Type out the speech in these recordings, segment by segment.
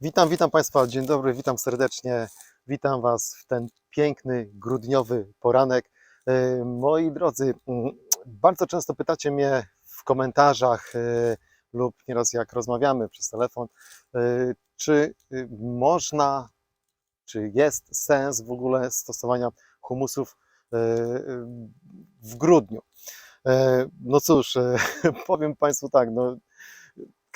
Witam, witam Państwa, dzień dobry, witam serdecznie. Witam Was w ten piękny, grudniowy poranek. E, Moi drodzy, mm, bardzo często pytacie mnie w komentarzach e, lub nieraz jak rozmawiamy przez telefon, e, czy y, można, czy jest sens w ogóle stosowania humusów w grudniu. No cóż, powiem Państwu tak, no,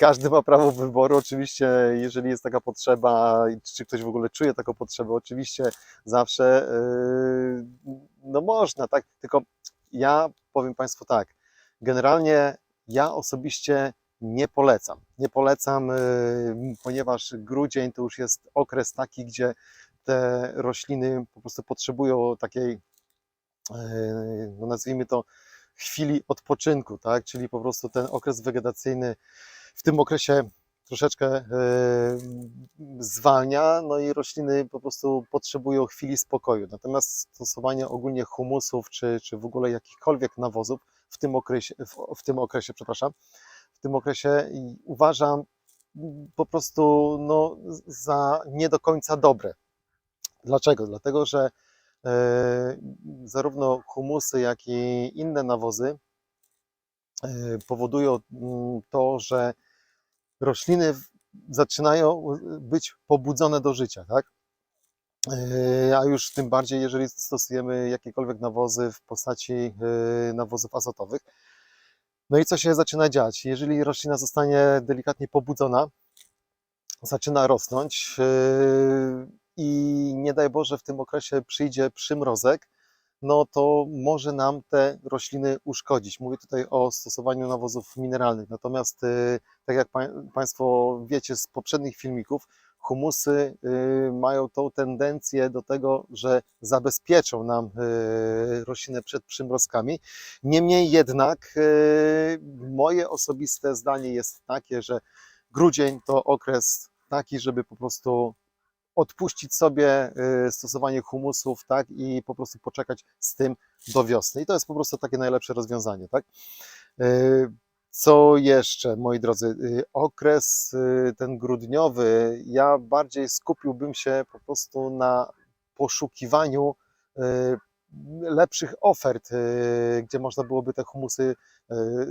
każdy ma prawo wyboru, oczywiście, jeżeli jest taka potrzeba, czy ktoś w ogóle czuje taką potrzebę, oczywiście zawsze, yy, no można, tak, tylko ja powiem Państwu tak, generalnie ja osobiście nie polecam, nie polecam, yy, ponieważ grudzień to już jest okres taki, gdzie te rośliny po prostu potrzebują takiej, yy, no nazwijmy to, chwili odpoczynku, tak, czyli po prostu ten okres wegetacyjny w tym okresie troszeczkę e, zwalnia, no i rośliny po prostu potrzebują chwili spokoju. Natomiast stosowanie ogólnie humusów czy, czy w ogóle jakichkolwiek nawozów w tym okresie, w, w tym okresie, przepraszam, w tym okresie uważam po prostu no, za nie do końca dobre. Dlaczego? Dlatego, że e, zarówno humusy, jak i inne nawozy powodują mm, to, że rośliny zaczynają być pobudzone do życia, tak? E, A już tym bardziej, jeżeli stosujemy jakiekolwiek nawozy w postaci nawozów azotowych. No i co się zaczyna dziać? Jeżeli roślina zostanie delikatnie pobudzona, zaczyna rosnąć i nie daj Boże w tym okresie przyjdzie przymrozek, no to może nam te rośliny uszkodzić. Mówię tutaj o stosowaniu nawozów mineralnych. Natomiast, y, tak jak pa- Państwo wiecie z poprzednich filmików, humusy y, mają tą tendencję do tego, że zabezpieczą nam y, roślinę przed przymrozkami. Niemniej jednak moje osobiste zdanie jest takie, że grudzień to okres taki, żeby po prostu odpuścić sobie y, stosowanie humusów, tak, i po prostu poczekać z tym do wiosny. I to jest po prostu takie najlepsze rozwiązanie, tak. Y, Co jeszcze, moi drodzy, Y, okres ten grudniowy, ja bardziej skupiłbym się po prostu na poszukiwaniu lepszych ofert, gdzie można byłoby te humusy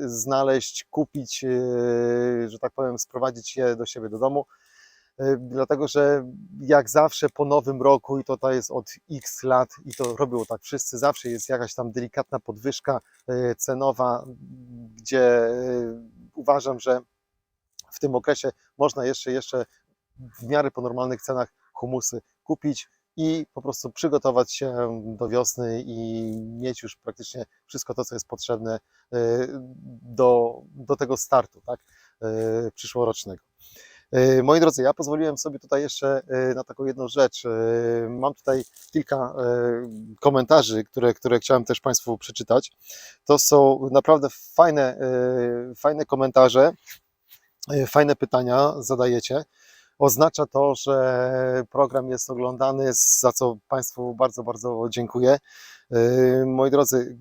znaleźć, kupić, że tak powiem, sprowadzić je do siebie do domu dlatego że jak zawsze po nowym roku, i to, to jest od x lat, i to robią tak wszyscy, zawsze jest jakaś tam delikatna podwyżka y, cenowa, gdzie y, uważam, że w tym okresie można jeszcze, jeszcze w miarę po normalnych cenach humusy kupić i po prostu przygotować się do wiosny i mieć już praktycznie wszystko to, co jest potrzebne do, do tego startu, tak, przyszłorocznego. E, Moi drodzy, ja pozwoliłem sobie tutaj jeszcze e, na taką jedną rzecz. E, Mam tutaj kilka komentarzy, które, które chciałem też Państwu przeczytać. To są naprawdę fajne, fajne komentarze, fajne pytania zadajecie. Oznacza to, że program jest oglądany, za co Państwu bardzo, bardzo dziękuję. Moi drodzy,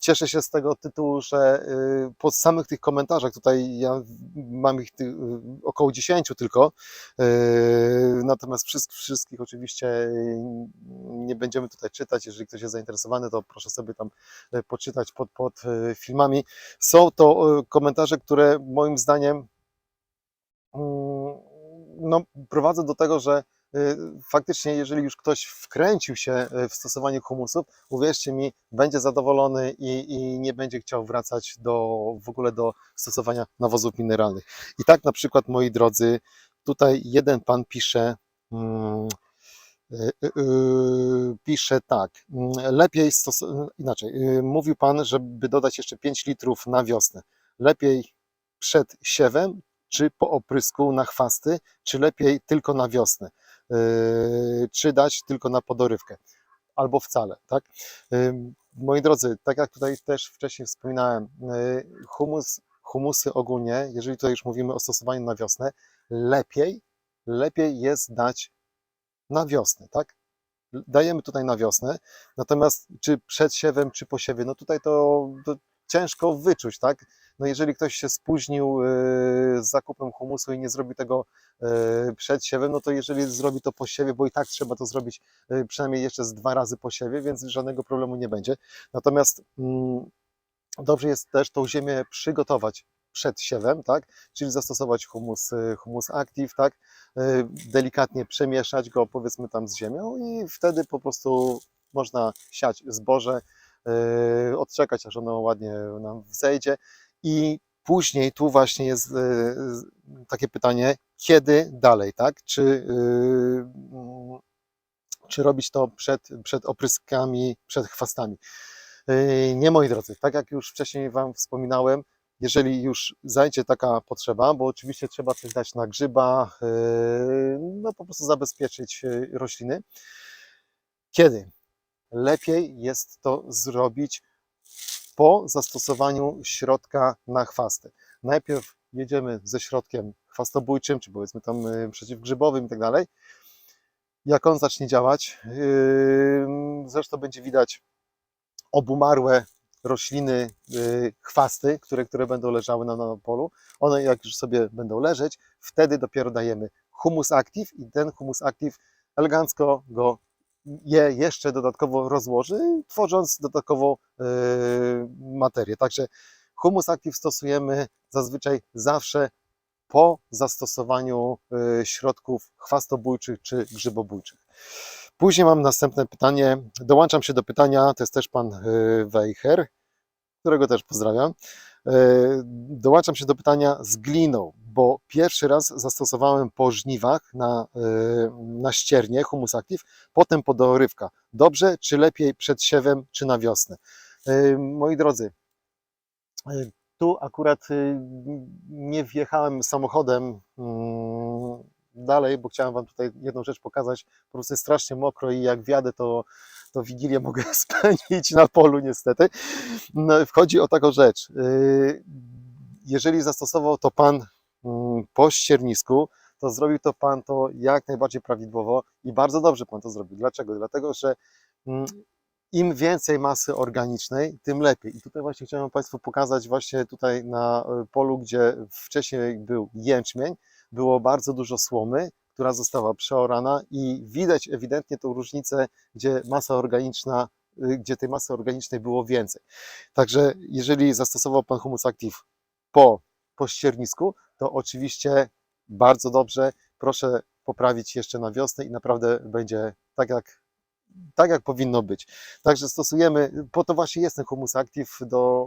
Cieszę się z tego tytułu, że y, po samych tych komentarzach, tutaj ja mam ich y, około 10 tylko, y, natomiast wszystkich, oczywiście nie będziemy tutaj czytać. Jeżeli ktoś jest zainteresowany, to proszę sobie tam poczytać pod, pod filmami. Są to komentarze, które moim zdaniem mm, no, prowadzą do tego, że faktycznie, jeżeli już ktoś wkręcił się y, w stosowanie humusów, uwierzcie mi, będzie zadowolony i, i nie będzie chciał wracać do, w ogóle do stosowania nawozów mineralnych. I tak na przykład, moi drodzy, tutaj jeden pan pisze, mm, y, y, y, pisze tak, mm, lepiej stos- inaczej, y, mówił pan, żeby dodać jeszcze 5 litrów na wiosnę. Lepiej przed siewem, czy po oprysku na chwasty, czy lepiej tylko na wiosnę, czy dać tylko na podorywkę, albo wcale, tak? Ym, Moi drodzy, tak jak tutaj też wcześniej wspominałem, yy, humus, humusy ogólnie, jeżeli tutaj już mówimy o stosowaniu na wiosnę, lepiej, lepiej jest dać na wiosnę, tak? Dajemy tutaj na wiosnę, natomiast czy przed siewem, czy po siewie, no tutaj to, to ciężko wyczuć, tak? No jeżeli ktoś się spóźnił e, z zakupem humusu i nie zrobi tego e, przed siewem, no to jeżeli zrobi to po siewie, bo i tak trzeba to zrobić e, przynajmniej jeszcze z dwa razy po siewie, więc żadnego problemu nie będzie. Natomiast mm, dobrze jest też tą ziemię przygotować przed siewem, tak? Czyli zastosować humus, humus active, tak? Delikatnie przemieszać go powiedzmy tam z ziemią i wtedy po prostu można siać zboże, odczekać aż ono ładnie nam wzejdzie i później tu właśnie jest e, z- takie pytanie, kiedy dalej, tak? Czy, czy robić to przed, przed opryskami, przed chwastami? Nie, moi drodzy, tak jak już wcześniej Wam wspominałem, jeżeli już zajdzie taka potrzeba, bo oczywiście trzeba coś dać na grzyba, no po prostu zabezpieczyć rośliny. Kiedy? Lepiej jest to zrobić po zastosowaniu środka na chwasty. Najpierw jedziemy ze środkiem chwastobójczym, czy powiedzmy tam y, przeciwgrzybowym i tak dalej. Jak on zacznie działać, zresztą będzie widać obumarłe rośliny, yy, chwasty, które, które będą leżały na, na polu. One jak już sobie będą leżeć, wtedy dopiero dajemy humus active i ten humus active elegancko go je jeszcze dodatkowo rozłoży, tworząc dodatkową yy, materię. Także humus active stosujemy zazwyczaj zawsze po zastosowaniu yy, środków chwastobójczych czy grzybobójczych. Później mam następne pytanie. Dołączam się do pytania, to jest też pan yy, Weicher, którego też pozdrawiam. Dołączam się do pytania z gliną, bo pierwszy raz zastosowałem po żniwach na, yy, na ściernie humus active, potem po dorywka. Dobrze, czy lepiej przed siewem, czy na wiosnę? Yy, Moi drodzy, yy, tu akurat nie wjechałem samochodem mm, dalej, bo chciałem Wam tutaj jedną rzecz pokazać. Po prostu jest strasznie mokro i jak wjadę, to, to Wigilię mogę spędzić na polu niestety. No, Wchodzi o taką rzecz. Jeżeli zastosował to Pan po ściernisku, to zrobił to Pan to jak najbardziej prawidłowo i bardzo dobrze Pan to zrobił. Dlaczego? Dlatego, że mm, im więcej masy organicznej, tym lepiej. I tutaj właśnie chciałem Państwu pokazać właśnie tutaj na y, polu, gdzie wcześniej był jęczmień, było bardzo dużo słomy, która została przeorana i widać ewidentnie tą różnicę, gdzie masa organiczna, y, gdzie tej masy organicznej było więcej. Także jeżeli zastosował Pan humus active po, po ściernisku, to oczywiście bardzo dobrze. Proszę poprawić jeszcze na wiosnę i naprawdę będzie tak jak, tak jak powinno być. Także stosujemy, po to właśnie jest ten humus active do,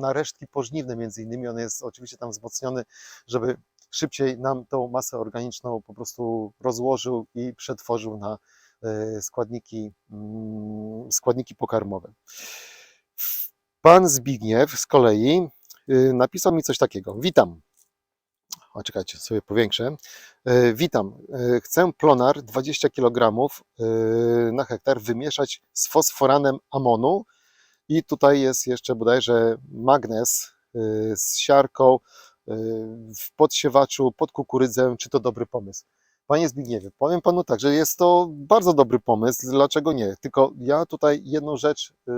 na resztki pożniwne między innymi. On jest oczywiście tam wzmocniony, żeby szybciej nam tą masę organiczną po prostu rozłożył i przetworzył na e, składniki, mm, składniki pokarmowe. Pan Zbigniew z kolei napisał mi coś takiego. Witam. O, czekajcie, sobie powiększę. E, Witam. E, Chcę plonar 20 kg y, na hektar wymieszać z fosforanem amonu i tutaj jest jeszcze bodajże magnez y, z siarką y, w podsiewaczu pod kukurydzę. Czy to dobry pomysł? Panie Zbigniewie, powiem Panu tak, że jest to bardzo dobry pomysł, dlaczego nie? Tylko ja tutaj jedną rzecz y,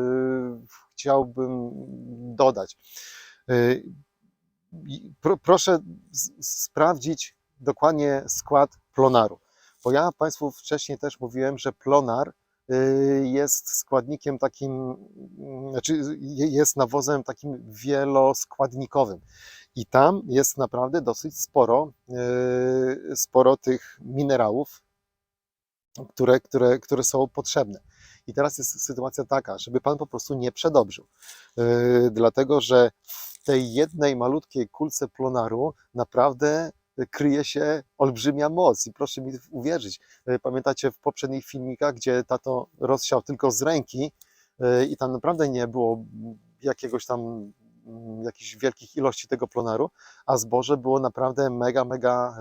chciałbym dodać. Y, proszę sprawdzić dokładnie skład plonaru, bo ja Państwu wcześniej też mówiłem, że plonar y, jest składnikiem takim, mm, znaczy je- jest nawozem takim wieloskładnikowym. I tam jest naprawdę dosyć sporo, y, sporo tych minerałów, które, które, które są potrzebne. I teraz jest sytuacja taka, żeby Pan po prostu nie przedobrzył, dlatego że tej jednej malutkiej kulce plonaru naprawdę kryje się olbrzymia moc. I proszę mi uwierzyć, yy, pamiętacie w poprzednich filmikach, gdzie tato rozsiał tylko z ręki yy, i tam naprawdę nie było jakiegoś tam mm, jakichś wielkich ilości tego plonaru, a zboże było naprawdę mega, mega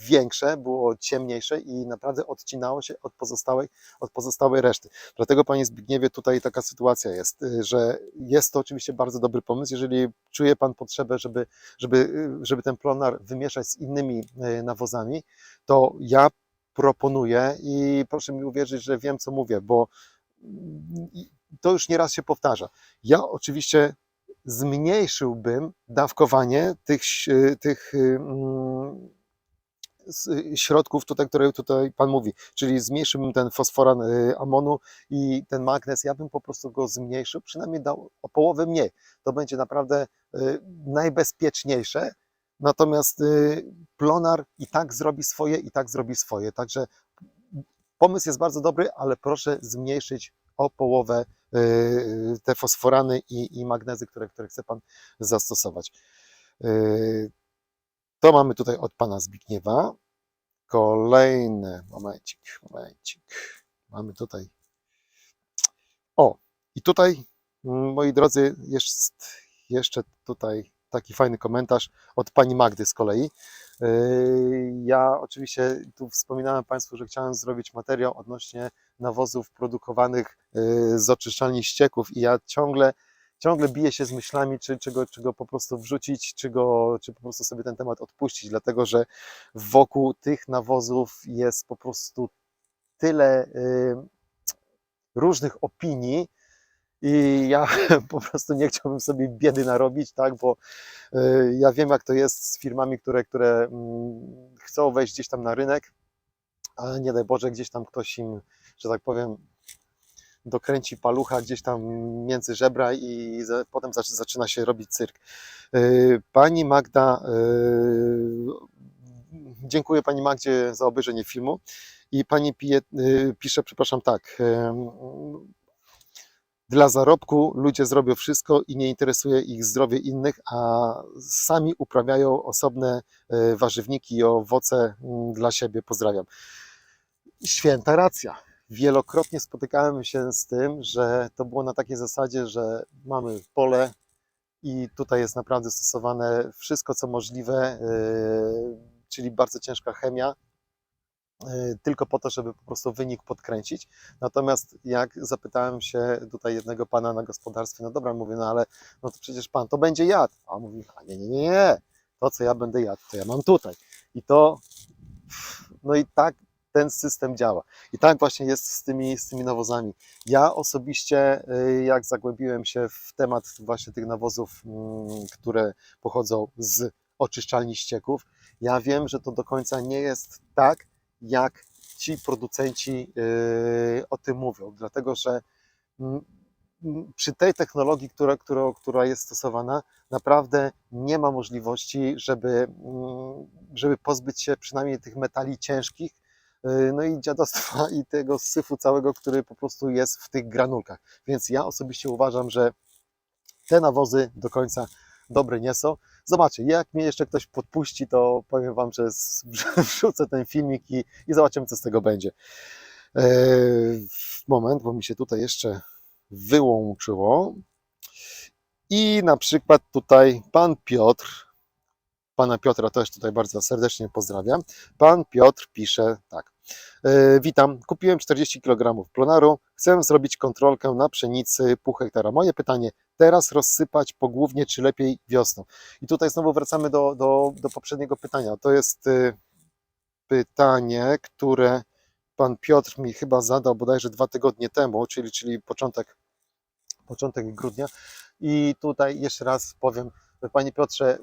większe, było ciemniejsze i naprawdę odcinało się od pozostałej, od pozostałej reszty. Dlatego, Panie Zbigniewie, tutaj taka sytuacja jest, y, że jest to oczywiście bardzo dobry pomysł. Jeżeli czuje Pan potrzebę, żeby, żeby, y, żeby ten plonar wymieszać z innymi y, nawozami, to ja proponuję i proszę mi uwierzyć, że wiem, co mówię, bo mm, to już nieraz się powtarza. Ja oczywiście zmniejszyłbym dawkowanie tych, tych mm, środków tutaj, które tutaj Pan mówi, czyli zmniejszyłbym ten fosforan y, amonu i ten magnez, ja bym po prostu go zmniejszył, przynajmniej dał o połowę mniej. To będzie naprawdę y, najbezpieczniejsze, natomiast y, plonar i tak zrobi swoje, i tak zrobi swoje, także pomysł jest bardzo dobry, ale proszę zmniejszyć o połowę te fosforany i, i magnezy, które, które chce Pan zastosować. To mamy tutaj od Pana Zbigniewa. Kolejny, momencik, momencik. Mamy tutaj. O, i tutaj, mm, moi drodzy, jest jeszcze tutaj taki fajny komentarz od Pani Magdy z kolei. Yy, Ja oczywiście tu wspominałem Państwu, że chciałem zrobić materiał odnośnie nawozów produkowanych yy, z oczyszczalni ścieków i ja ciągle, ciągle biję się z myślami, czy, czy, go, czy go po prostu wrzucić, czy, go, czy po prostu sobie ten temat odpuścić, dlatego że wokół tych nawozów jest po prostu tyle yy, różnych opinii, i ja po prostu nie chciałbym sobie biedy narobić, tak, bo y, ja wiem, jak to jest z firmami, które, które mm, chcą wejść gdzieś tam na rynek, a nie daj Boże, gdzieś tam ktoś im, że tak powiem, dokręci palucha gdzieś tam między żebra i za- potem zaczy- zaczyna się robić cyrk. Y, Pani Magda, y, dziękuję Pani Magdzie za obejrzenie filmu i Pani pije, y, pisze, przepraszam, tak, dla zarobku ludzie zrobią wszystko i nie interesuje ich zdrowie innych, a sami uprawiają osobne warzywniki i owoce mm, dla siebie. Pozdrawiam. Święta racja. Wielokrotnie spotykałem się z tym, że to było na takiej zasadzie, że mamy pole i tutaj jest naprawdę stosowane wszystko, co możliwe, e, czyli bardzo ciężka chemia, e, tylko po to, żeby po prostu wynik podkręcić. Natomiast jak zapytałem się tutaj jednego pana na gospodarstwie, no dobra, mówię, no ale no to przecież pan to będzie jadł. A on mówi, a nie, nie, nie, nie, to co ja będę jadł, to ja mam tutaj. I to, no i tak ten system działa. I tak właśnie jest z tymi, z tymi nawozami. Ja osobiście, y, jak zagłębiłem się w temat właśnie tych nawozów, mm, które pochodzą z oczyszczalni ścieków, ja wiem, że to do końca nie jest tak, jak ci producenci yy, o tym mówią, dlatego że mm, mm, przy tej technologii, która, która, która jest stosowana, naprawdę nie ma możliwości, żeby, żeby pozbyć się przynajmniej tych metali ciężkich, no i dziadostwa i tego syfu całego, który po prostu jest w tych granulkach. Więc ja osobiście uważam, że te nawozy do końca dobre nie są. Zobaczcie, jak mnie jeszcze ktoś podpuści, to powiem Wam, że wrzucę ten filmik i, i zobaczymy, co z tego będzie. Eee, moment, bo mi się tutaj jeszcze wyłączyło. I na przykład tutaj pan Piotr, pana Piotra też tutaj bardzo serdecznie pozdrawiam. Pan Piotr pisze tak. E, Witam, kupiłem 40 kg plonaru, chcę zrobić kontrolkę na pszenicy pół hektara. Moje pytanie, teraz rozsypać pogłównie, czy lepiej wiosną? I tutaj znowu wracamy do, do, do poprzedniego pytania. To jest y, pytanie, które pan Piotr mi chyba zadał bodajże dwa tygodnie temu, czyli, czyli początek, początek grudnia. I tutaj jeszcze raz powiem, panie Piotrze,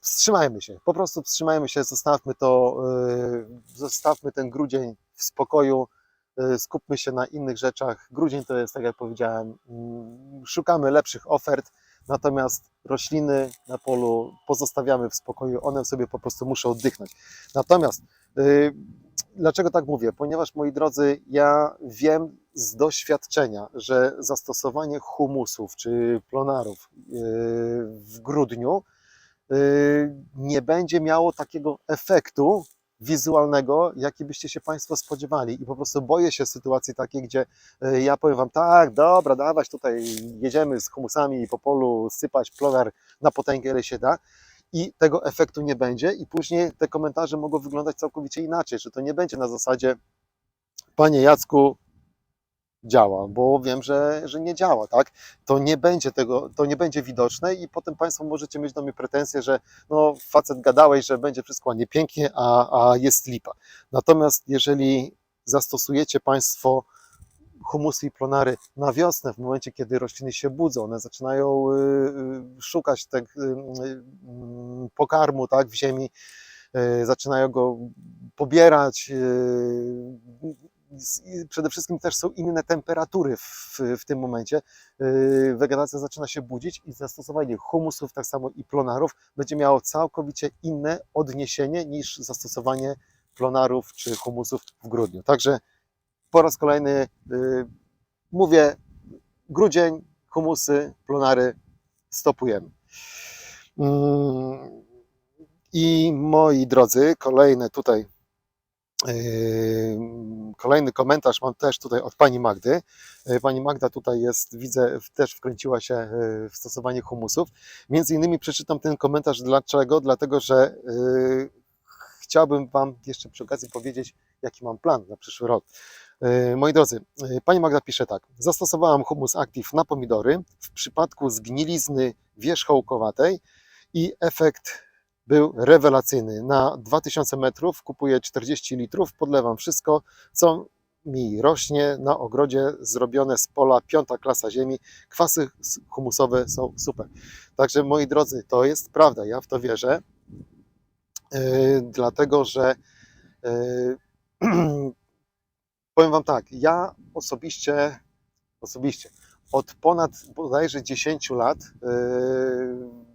wstrzymajmy się, po prostu wstrzymajmy się, zostawmy to, y, zostawmy ten grudzień w spokoju, y, skupmy się na innych rzeczach. Grudzień to jest, tak jak powiedziałem, mm, szukamy lepszych ofert, natomiast rośliny na polu pozostawiamy w spokoju, one sobie po prostu muszą oddychnąć. Natomiast y, dlaczego tak mówię? Ponieważ moi drodzy, ja wiem z doświadczenia, że zastosowanie humusów czy plonarów w grudniu nie będzie miało takiego efektu wizualnego, jaki byście się Państwo spodziewali. I po prostu boję się sytuacji takiej, gdzie y, ja powiem Wam, tak, dobra, dawać tutaj, jedziemy z humusami po polu sypać plonar na potęgę, ile się da. I tego efektu nie będzie, i później te komentarze mogą wyglądać całkowicie inaczej, że to nie będzie na zasadzie, Panie Jacku, działa, bo wiem, że, że nie działa, tak? To nie będzie tego, to nie będzie widoczne i potem Państwo możecie mieć do mnie pretensje, że no facet gadałeś, że będzie wszystko ładnie pięknie, a, a jest lipa. Natomiast jeżeli zastosujecie Państwo humusy i plonary na wiosnę, w momencie, kiedy rośliny się budzą, one zaczynają y, y, szukać tak, pokarmu tak, w ziemi, zaczynają go pobierać. Przede wszystkim też są inne temperatury w, w tym momencie. Y, Wegetacja zaczyna się budzić i zastosowanie humusów, tak samo i plonarów, będzie miało całkowicie inne odniesienie niż zastosowanie plonarów czy humusów w grudniu. Także po raz kolejny y, mówię, grudzień, humusy, plonary stopujemy. Mm, I moi drodzy, kolejne tutaj, yy, kolejny komentarz mam też tutaj od pani Magdy. Yy, Pani Magda tutaj jest, widzę, też wkręciła się yy, w stosowanie humusów. Między innymi przeczytam ten komentarz. Dlaczego? Dlatego, że yy, chciałbym Wam jeszcze przy okazji powiedzieć, jaki mam plan na przyszły rok. Yy, Moi drodzy, yy, pani Magda pisze tak. Zastosowałam humus active na pomidory w przypadku zgnilizny wierzchołkowatej i efekt był rewelacyjny. Na 2000 metrów kupuję 40 litrów, podlewam wszystko, co mi rośnie na ogrodzie, zrobione z pola, piąta klasa ziemi. Kwasy humusowe są super. Także moi drodzy, to jest prawda, ja w to wierzę, yy, dlatego że yy, powiem Wam tak, ja osobiście, osobiście od ponad bodajże 10 lat yy,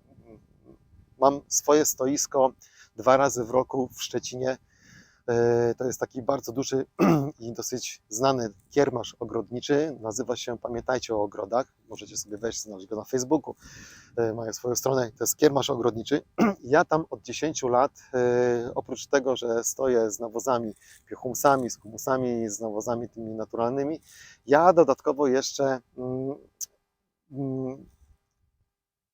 mam swoje stoisko dwa razy w roku w Szczecinie. Yy, To jest taki bardzo duży i dosyć znany kiermasz ogrodniczy. Nazywa się Pamiętajcie o ogrodach. Możecie sobie wejść, znaleźć go na Facebooku. Yy, Mają swoją stronę. To jest kiermasz ogrodniczy. Ja tam od 10 lat, yy, oprócz tego, że stoję z nawozami piechumsami, z humusami, z nawozami tymi naturalnymi, ja dodatkowo jeszcze mm, mm,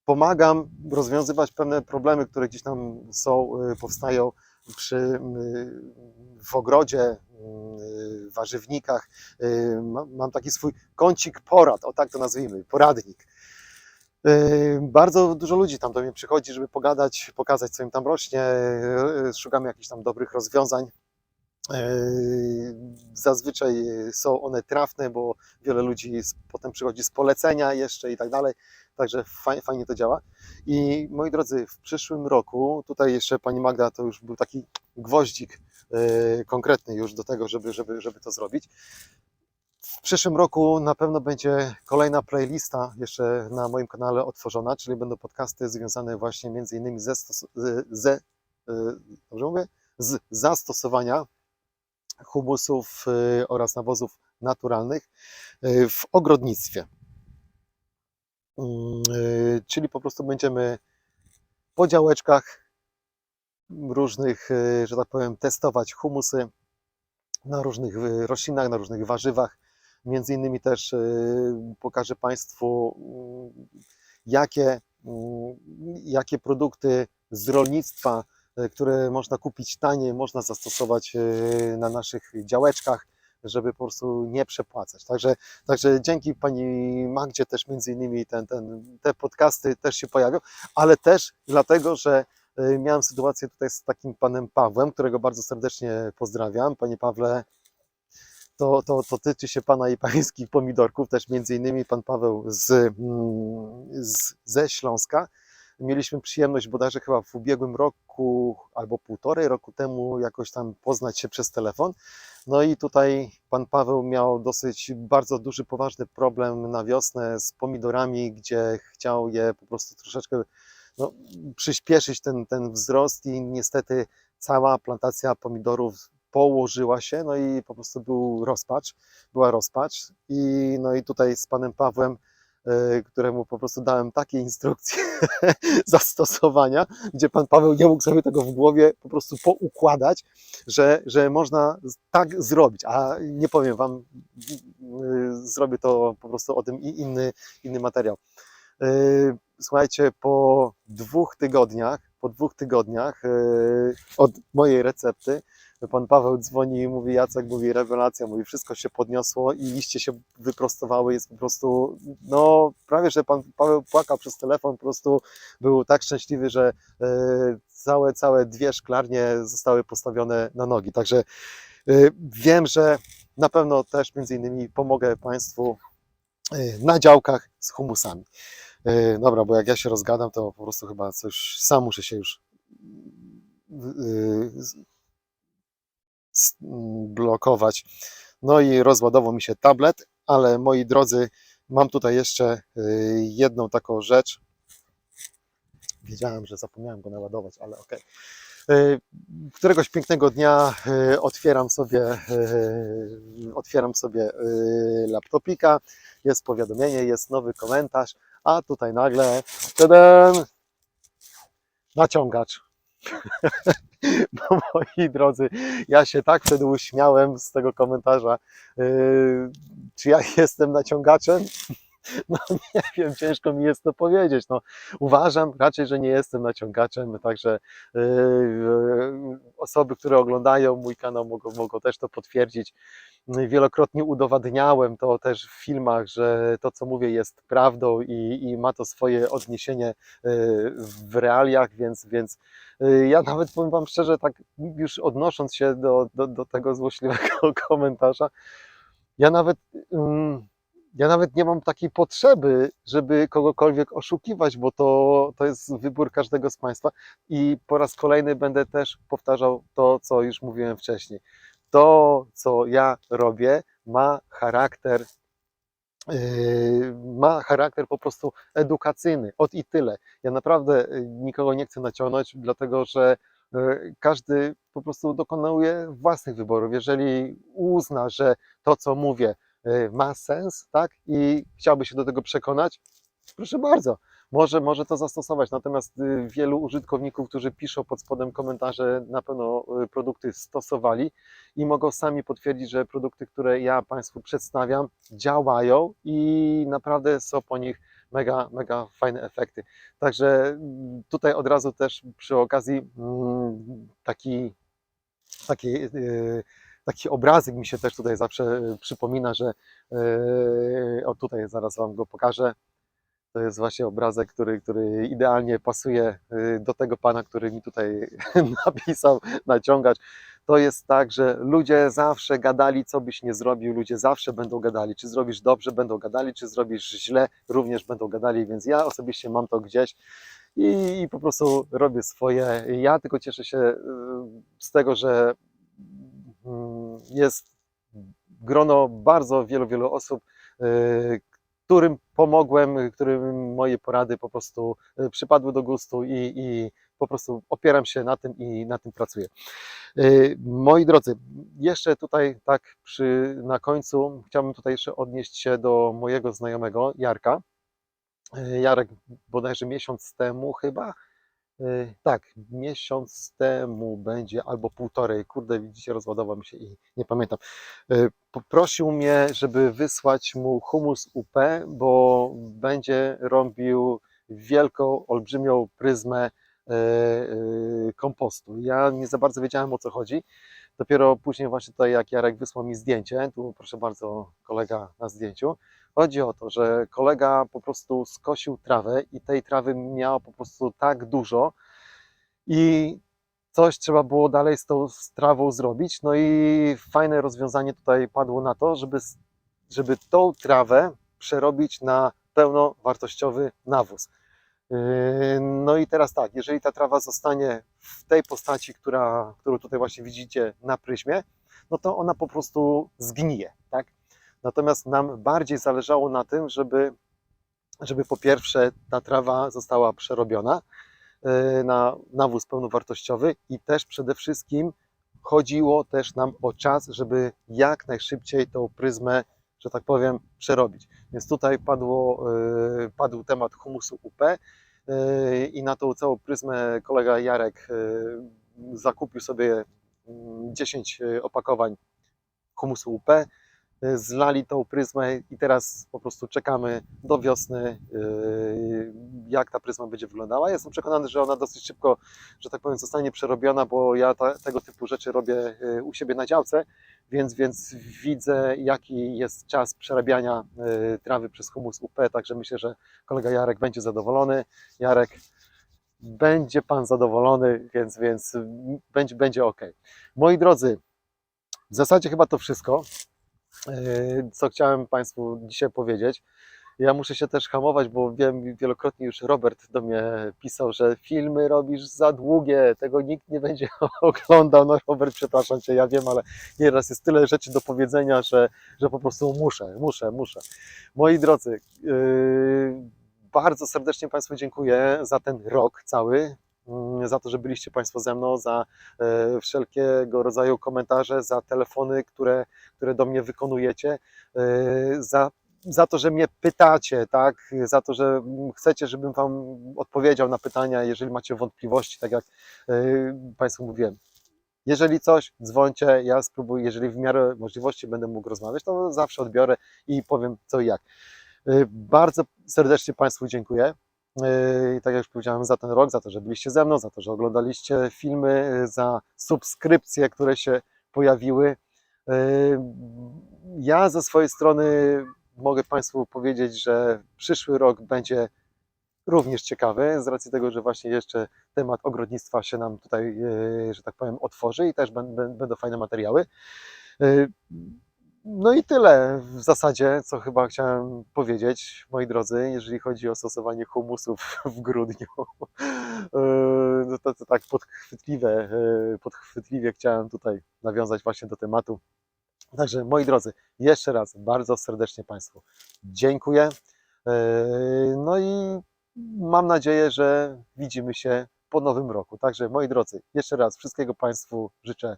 pomagam rozwiązywać pewne problemy, które gdzieś tam są, y, powstają przy, y, w ogrodzie, y, warzywnikach. Mam, taki swój kącik porad, o tak to nazwijmy, poradnik. Bardzo dużo ludzi tam do mnie przychodzi, żeby pogadać, pokazać, co im tam rośnie. Szukamy jakichś tam dobrych rozwiązań. Y, Zazwyczaj są one trafne, bo wiele ludzi potem przychodzi z polecenia jeszcze i tak dalej. Także fajnie, to działa. I moi drodzy, w przyszłym roku, tutaj jeszcze pani Magda to już był taki gwoździk y, konkretny już do tego, żeby, żeby, żeby to zrobić. W przyszłym roku na pewno będzie kolejna playlista jeszcze na moim kanale otworzona, czyli będą podcasty związane właśnie między innymi ze, ze y, dobrze mówię? z zastosowania humusów y, oraz nawozów naturalnych y, w ogrodnictwie. Mm, y, Czyli po prostu będziemy po działeczkach różnych, że tak powiem, testować humusy na różnych roślinach, na różnych warzywach. Między innymi też pokażę Państwu, mm, jakie, mm, jakie produkty z rolnictwa, które można kupić taniej, można zastosować y, na naszych działeczkach, żeby po prostu nie przepłacać. Także, także dzięki Pani Magdzie też między innymi ten, ten, te podcasty też się pojawią, ale też dlatego, że y, miałem sytuację tutaj z takim Panem Pawłem, którego bardzo serdecznie pozdrawiam. Panie Pawle, to, to, to tyczy się Pana i Pańskich pomidorków, też między innymi Pan Paweł z, mm, z, ze Śląska. Mieliśmy przyjemność bodajże chyba w ubiegłym roku albo półtorej roku temu jakoś tam poznać się przez telefon. No i tutaj Pan Paweł miał dosyć bardzo duży, poważny problem na wiosnę z pomidorami, gdzie chciał je po prostu troszeczkę no, przyspieszyć ten, ten wzrost i niestety cała plantacja pomidorów położyła się, no i po prostu był rozpacz, była rozpacz i no i tutaj z panem Pawłem, któremu po prostu dałem takie instrukcje zastosowania, gdzie pan Paweł nie mógł sobie tego w głowie po prostu poukładać, że, że można tak zrobić, a nie powiem wam, y, zrobię to po prostu o tym i inny, inny materiał. Y, Słuchajcie, po dwóch tygodniach, po dwóch tygodniach y, od mojej recepty, pan Paweł dzwoni i mówi, Jacek mówi, rewelacja, mówi, wszystko się podniosło i liście się wyprostowały, jest po prostu, no prawie, że pan Paweł płakał przez telefon, po prostu był tak szczęśliwy, że y, całe, całe dwie szklarnie zostały postawione na nogi, także y, wiem, że na pewno też między innymi pomogę Państwu y, na działkach z humusami. Dobra, bo jak ja się rozgadam, to po prostu chyba coś sam muszę się już y, z- blokować. No i rozładował mi się tablet, ale moi drodzy, mam tutaj jeszcze y, jedną taką rzecz. Wiedziałem, że zapomniałem go naładować, ale. Y, Któregoś pięknego dnia y, otwieram sobie, y, otwieram sobie laptopika, jest powiadomienie, jest nowy komentarz, a tutaj nagle tadam, naciągacz. No moi drodzy, ja się tak wtedy uśmiałem z tego komentarza. Yy, czy ja jestem naciągaczem? No nie wiem, ciężko mi jest to powiedzieć. No, uważam raczej, że nie jestem naciągaczem, także yy, yy, osoby, które oglądają mój kanał mogą, mogą też to potwierdzić. Wielokrotnie udowadniałem to też w filmach, że to, co mówię, jest prawdą i, i ma to swoje odniesienie yy, w realiach, więc, więc yy, ja nawet powiem Wam szczerze, tak już odnosząc się do, do, do tego złośliwego komentarza, ja nawet, ym, ja nawet nie mam takiej potrzeby, żeby kogokolwiek oszukiwać, bo to, to jest wybór każdego z Państwa i po raz kolejny będę też powtarzał to, co już mówiłem wcześniej. To, co ja robię, ma charakter Yy, ma charakter po prostu edukacyjny, od i tyle. Ja naprawdę yy, nikogo nie chcę naciągnąć, dlatego że yy, każdy po prostu dokonuje własnych wyborów. Jeżeli uzna, że to, co mówię, ma sens, tak, i chciałby się do tego przekonać, proszę bardzo, może, może to zastosować. Natomiast yy, wielu użytkowników, którzy piszą pod spodem komentarze, na pewno yy, produkty stosowali i mogą sami potwierdzić, że produkty, które ja Państwu przedstawiam, działają i naprawdę są po nich mega, mega fajne efekty. Także mm, tutaj od razu też przy okazji mm, taki, taki, taki obrazek mi się też tutaj zawsze yy, przypomina, że yy, o tutaj zaraz Wam go pokażę. To jest właśnie obrazek, który, który idealnie pasuje yy, do tego pana, który mi tutaj napisał, naciągać. To jest tak, że ludzie zawsze gadali, co byś nie zrobił, ludzie zawsze będą gadali. Czy zrobisz dobrze, będą gadali, czy zrobisz źle, również będą gadali, więc ja osobiście mam to gdzieś i, i po prostu robię swoje. Ja tylko cieszę się z tego, że jest grono bardzo wielu, wielu osób, y, którym pomogłem, którym moje porady po prostu y, przypadły do gustu i, i po prostu opieram się na tym i na tym pracuję. Y, Moi drodzy, jeszcze tutaj tak przy, na końcu chciałbym tutaj jeszcze odnieść się do mojego znajomego Jarka. Jarek bodajże miesiąc temu chyba, tak, miesiąc temu będzie albo półtorej, kurde widzicie rozładował mi się i nie pamiętam. Y, Poprosił mnie, żeby wysłać mu humus UP, bo będzie robił wielką, olbrzymią pryzmę e, kompostu. Ja nie za bardzo wiedziałem o co chodzi. Dopiero później właśnie tutaj jak Jarek wysłał mi zdjęcie, tu proszę bardzo kolega na zdjęciu, chodzi o to, że kolega po prostu skosił trawę i tej trawy miało po prostu tak dużo i coś trzeba było dalej z tą trawą zrobić. No i fajne rozwiązanie tutaj padło na to, żeby, żeby tą trawę przerobić na pełnowartościowy nawóz. Yy, No i teraz tak, jeżeli ta trawa zostanie w tej postaci, która, którą tutaj właśnie widzicie na pryzmie, no to ona po prostu zgnije, tak? Natomiast nam bardziej zależało na tym, żeby, żeby po pierwsze ta trawa została przerobiona yy, na nawóz pełnowartościowy i też przede wszystkim chodziło też nam o czas, żeby jak najszybciej tą pryzmę, że tak powiem, przerobić. Więc tutaj padło, yy, padł temat humusu UP yy, i na tą całą pryzmę kolega Jarek zakupił sobie mm, 10 opakowań humusu UP, zlali tą pryzmę i teraz po prostu czekamy do wiosny, yy, jak ta pryzma będzie wyglądała. Jestem przekonany, że ona dosyć szybko, że tak powiem, zostanie przerobiona, bo ja ta, tego typu rzeczy robię yy, u siebie na działce, więc, więc widzę, jaki jest czas przerabiania trawy przez humus UP, także myślę, że kolega Jarek będzie zadowolony. Jarek, będzie Pan zadowolony, więc, więc będzie, będzie ok. Moi drodzy, w zasadzie chyba to wszystko. Yy, Co chciałem Państwu dzisiaj powiedzieć. Ja muszę się też hamować, bo wiem, wielokrotnie już Robert do mnie pisał, że filmy robisz za długie, tego nikt nie będzie oglądał. No Robert, przepraszam Cię, ja wiem, ale nieraz jest tyle rzeczy do powiedzenia, że, że po prostu muszę, muszę, muszę. Moi drodzy, yy, bardzo serdecznie Państwu dziękuję za ten rok cały, za to, że byliście Państwo ze mną, za e, wszelkiego rodzaju komentarze, za telefony, które, które do mnie wykonujecie, e, za, za to, że mnie pytacie, tak, za to, że mm, chcecie, żebym Wam odpowiedział na pytania, jeżeli macie wątpliwości, tak jak e, Państwu mówiłem. Jeżeli coś, dzwońcie, ja spróbuję, jeżeli w miarę możliwości będę mógł rozmawiać, to zawsze odbiorę i powiem co i jak. Bardzo serdecznie Państwu dziękuję. Yy, tak jak już powiedziałem, za ten rok, za to, że byliście ze mną, za to, że oglądaliście filmy, yy, za subskrypcje, które się pojawiły. Yy, Ja ze swojej strony mogę Państwu powiedzieć, że przyszły rok będzie również ciekawy, z racji tego, że właśnie jeszcze temat ogrodnictwa się nam tutaj, że tak powiem, otworzy i też bę- bę- będą fajne materiały. No i tyle w zasadzie, co chyba chciałem powiedzieć, moi drodzy, jeżeli chodzi o stosowanie humusów w grudniu. Yy, No to, to tak podchwytliwe, yy, podchwytliwie chciałem tutaj nawiązać właśnie do tematu. Także moi drodzy, jeszcze raz bardzo serdecznie Państwu dziękuję. Yy, No i mam nadzieję, że widzimy się po nowym roku. Także moi drodzy, jeszcze raz wszystkiego Państwu życzę e,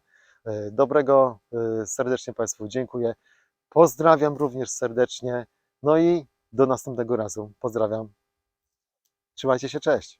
dobrego. E, Serdecznie Państwu dziękuję. Pozdrawiam również serdecznie. No i do następnego razu. Pozdrawiam. Trzymajcie się, cześć.